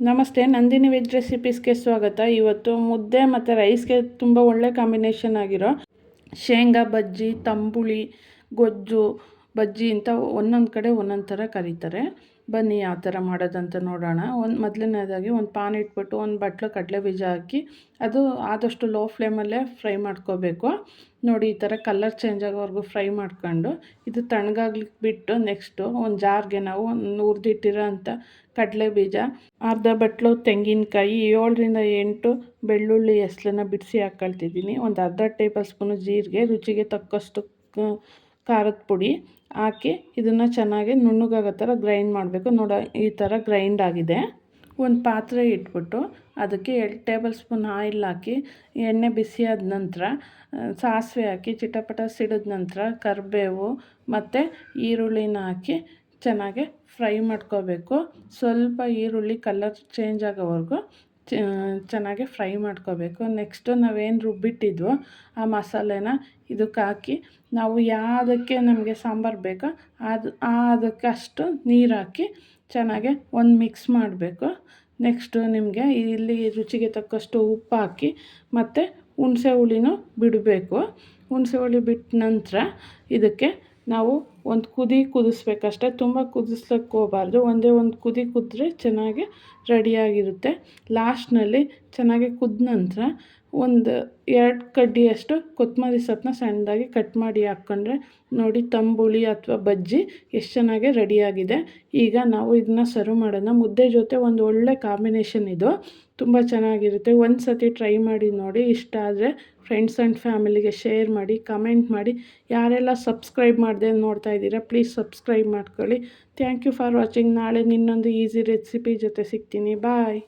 ನಮಸ್ತೆ, ನಂದಿನಿ ವೆಜ್ ರೆಸಿಪೀಸ್ಗೆ ಸ್ವಾಗತ. ಇವತ್ತು ಮುದ್ದೆ ಮತ್ತು ರೈಸ್ಗೆ ತುಂಬ ಒಳ್ಳೆ ಕಾಂಬಿನೇಷನ್ ಆಗಿರೋ ಶೇಂಗಾ ಬಜ್ಜಿ, ತಂಬುಳಿ, ಗೊಜ್ಜು ಬಜ್ಜಿ ಅಂತ ಒಂದೊಂದು ಕಡೆ ಒಂದೊಂದು ಥರ ಕರೀತಾರೆ. ಬನ್ನಿ ಯಾವ ಥರ ಮಾಡೋದಂತ ನೋಡೋಣ. ಒಂದು ಮೊದಲನೇದಾಗಿ ಒಂದು ಪಾನ್ ಇಟ್ಬಿಟ್ಟು ಒಂದು ಬಟ್ಲು ಕಡಲೆ ಬೀಜ ಹಾಕಿ ಅದು ಆದಷ್ಟು ಲೋ ಫ್ಲೇಮಲ್ಲೇ ಫ್ರೈ ಮಾಡ್ಕೋಬೇಕು. ನೋಡಿ ಈ ಥರ ಕಲರ್ ಚೇಂಜ್ ಆಗೋವರೆಗೂ ಫ್ರೈ ಮಾಡ್ಕೊಂಡು ಇದು ತಣ್ಣಗಾಗ್ಲಿಕ್ಕೆ ಬಿಟ್ಟು ನೆಕ್ಸ್ಟು ಒಂದು ಜಾರ್ಗೆ ನಾವು ಒಂದು ಹುರಿದಿಟ್ಟಿರೋ ಅಂಥ ಕಡಲೆ ಬೀಜ, ಅರ್ಧ ಬಟ್ಲು ತೆಂಗಿನಕಾಯಿ, ಏಳರಿಂದ ಎಂಟು ಬೆಳ್ಳುಳ್ಳಿ ಹೆಸ್ಲನ್ನ ಬಿಡಿಸಿ ಹಾಕ್ಕೊಳ್ತಿದ್ದೀನಿ ಒಂದು ಅರ್ಧ ಟೇಬಲ್ ಸ್ಪೂನು ಜೀರಿಗೆ, ರುಚಿಗೆ ತಕ್ಕಷ್ಟು ಖಾರದ ಪುಡಿ ಹಾಕಿ ಇದನ್ನು ಚೆನ್ನಾಗಿ ನುಣ್ಣಗಾಗೋ ಥರ ಗ್ರೈಂಡ್ ಮಾಡಬೇಕು. ನೋಡ, ಈ ಥರ ಗ್ರೈಂಡ್ ಆಗಿದೆ. ಒಂದು ಪಾತ್ರೆ ಇಟ್ಬಿಟ್ಟು ಅದಕ್ಕೆ ಎರಡು ಟೇಬಲ್ ಸ್ಪೂನ್ ಆಯಿಲ್ ಹಾಕಿ, ಎಣ್ಣೆ ಬಿಸಿಯಾದ ನಂತರ ಸಾಸಿವೆ ಹಾಕಿ, ಚಿಟಪಟ ಸಿಡಿದ ನಂತರ, ಕರಿಬೇವು ಮತ್ತು ಈರುಳ್ಳಿನ ಹಾಕಿ ಚೆನ್ನಾಗಿ ಫ್ರೈ ಮಾಡ್ಕೋಬೇಕು. ಸ್ವಲ್ಪ ಈರುಳ್ಳಿ ಕಲರ್ ಚೇಂಜ್ ಆಗೋವರೆಗೂ ಚೆನ್ನಾಗಿ ಫ್ರೈ ಮಾಡ್ಕೋಬೇಕು. ನೆಕ್ಸ್ಟು ನಾವೇನು ರುಬ್ಬಿಟ್ಟಿದ್ವೋ ಆ ಮಸಾಲೆನ ಇದಕ್ಕೆ ಹಾಕಿ, ನಾವು ಯಾವುದಕ್ಕೆ ನಮಗೆ ಸಾಂಬಾರು ಬೇಕೋ ಅದು ಅದಕ್ಕೆ ಅಷ್ಟು ನೀರು ಹಾಕಿ ಚೆನ್ನಾಗೆ ಒಂದು ಮಿಕ್ಸ್ ಮಾಡಬೇಕು. ನೆಕ್ಸ್ಟು ನಿಮಗೆ ಇಲ್ಲಿ ರುಚಿಗೆ ತಕ್ಕಷ್ಟು ಉಪ್ಪು ಹಾಕಿ ಮತ್ತು ಹುಣಸೆ ಹುಳಿನೂ ಬಿಡಬೇಕು. ಹುಣಸೆ ಹುಳಿ ಬಿಟ್ಟ ನಂತರ ಇದಕ್ಕೆ ನಾವು ಒಂದು ಕುದಿ ಕುದಿಸ್ಬೇಕಷ್ಟೆ. ತುಂಬ ಕುದಿಸ್ಲಿಕ್ಕೆ ಹೋಗಬಾರ್ದು. ಒಂದೇ ಒಂದು ಕುದಿ ಕುದ್ರೆ ಚೆನ್ನಾಗಿ ರೆಡಿಯಾಗಿರುತ್ತೆ ಲಾಸ್ಟ್ನಲ್ಲಿ ಚೆನ್ನಾಗಿ ಕುದ್ದ ನಂತರ ಒಂದು ಎರಡು ಕಡ್ಡಿಯಷ್ಟು ಕೊತ್ತಂಬರಿ ಸೊಪ್ಪನ್ನ ಸಣ್ಣದಾಗಿ ಕಟ್ ಮಾಡಿ ಹಾಕ್ಕೊಂಡ್ರೆ ನೋಡಿ ತಂಬುಳಿ ಅಥವಾ ಬಜ್ಜಿ ಎಷ್ಟು ಚೆನ್ನಾಗಿ ರೆಡಿಯಾಗಿದೆ ಈಗ ನಾವು ಇದನ್ನ ಸರ್ವ್ ಮಾಡೋಣ. ಮುದ್ದೆ ಜೊತೆ ಒಂದು ಒಳ್ಳೆ ಕಾಂಬಿನೇಷನ್ ಇದು. ತುಂಬ ಚೆನ್ನಾಗಿರುತ್ತೆ. ಒಂದು ಸತಿ ಟ್ರೈ ಮಾಡಿ ನೋಡಿ. ಇಷ್ಟ ಆದರೆ ಫ್ರೆಂಡ್ಸ್ ಆ್ಯಂಡ್ ಫ್ಯಾಮಿಲಿಗೆ ಶೇರ್ ಮಾಡಿ ಕಮೆಂಟ್ ಮಾಡಿ. ಯಾರೆಲ್ಲ ಸಬ್ಸ್ಕ್ರೈಬ್ ಮಾಡದೆ ನೋಡ್ತಾ ಇದ್ದೀರಾ ಪ್ಲೀಸ್ ಸಬ್ಸ್ಕ್ರೈಬ್ ಮಾಡ್ಕೊಳ್ಳಿ. ಥ್ಯಾಂಕ್ ಯು ಫಾರ್ ವಾಚಿಂಗ್ ನಾಳೆ ನಿನ್ನೊಂದು ಈಸಿ ರೆಸಿಪಿ ಜೊತೆ ಸಿಗ್ತೀನಿ. ಬಾಯ್